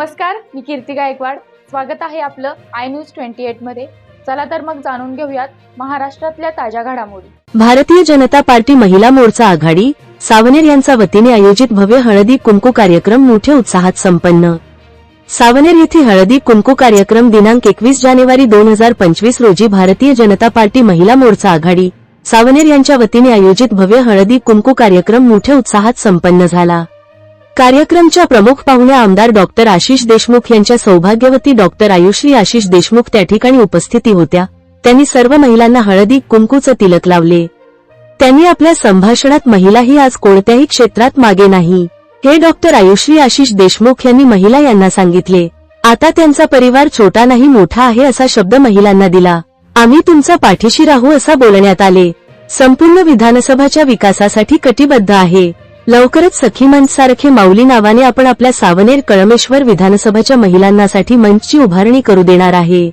नमस्कार मी कीर्ती गायकवाड. स्वागत आहे आपलं आय न्यूज ट्वेंटी एटमध्ये. चला तर मग जाणून घेऊयात महाराष्ट्रातल्या ताज्या घडामोडी. भारतीय जनता पार्टी महिला मोर्चा आघाडी सावनेर यांच्या वतीने आयोजित भव्य हळदी कुंकू कार्यक्रम मोठ्या उत्साहात संपन्न. सावनेर येथे हळदी कुंकू कार्यक्रम दिनांक एकवीस जानेवारी दोन हजार पंचवीस रोजी भारतीय जनता पार्टी महिला मोर्चा आघाडी सावनेर यांच्या वतीने आयोजित भव्य हळदी कुंकू कार्यक्रम मोठ्या उत्साहात संपन्न झाला. कार्यक्रमच्या प्रमुख पाहुण्या आमदार डॉक्टर आशिष देशमुख यांच्या सौभाग्यवती डॉक्टर आयुश्री आशिष देशमुख त्या ठिकाणी उपस्थिती होत्या. त्यांनी सर्व महिलांना हळदी कुंकूचं तिलक लावले. त्यांनी आपल्या संभाषणात महिलाही आज कोणत्याही क्षेत्रात मागे नाही. हे डॉक्टर आयुश्री आशिष देशमुख यांनी महिला यांना सांगितले. आता त्यांचा परिवार छोटा नाही मोठा आहे असा शब्द महिलांना दिला. आम्ही तुमचा पाठीशी राहू असा बोलण्यात आले. संपूर्ण विधानसभाच्या विकासासाठी कटिबद्ध आहे. लवकरच सखी मंचसारखे माऊली नावाने आपण आपल्या सावनेर कळमेश्वर विधानसभाच्या महिलांसाठी मंचची उभारणी करू देणार आहे.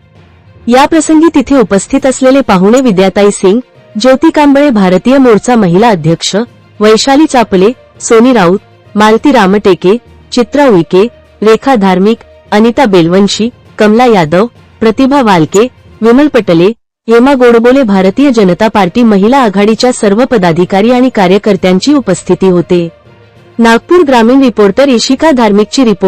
या प्रसंगी तिथे उपस्थित असलेले पाहुणे विद्याताई सिंग ज्योती कांबळे भारतीय मोर्चा महिला अध्यक्ष वैशाली चापले सोनी राऊत मालती रामटेके चित्रा उईके रेखा धार्मिक अनिता बेलवंशी कमला यादव प्रतिभा वालके विमल पटले हेमा गोडबोले भारतीय जनता पार्टी महिला आघाडीच्या सर्व पदाधिकारी आणि कार्यकर्त्यांची उपस्थिती होते. नागपूर ग्रामीण रिपोर्टर इशिका धार्मिकची रिपोर्ट.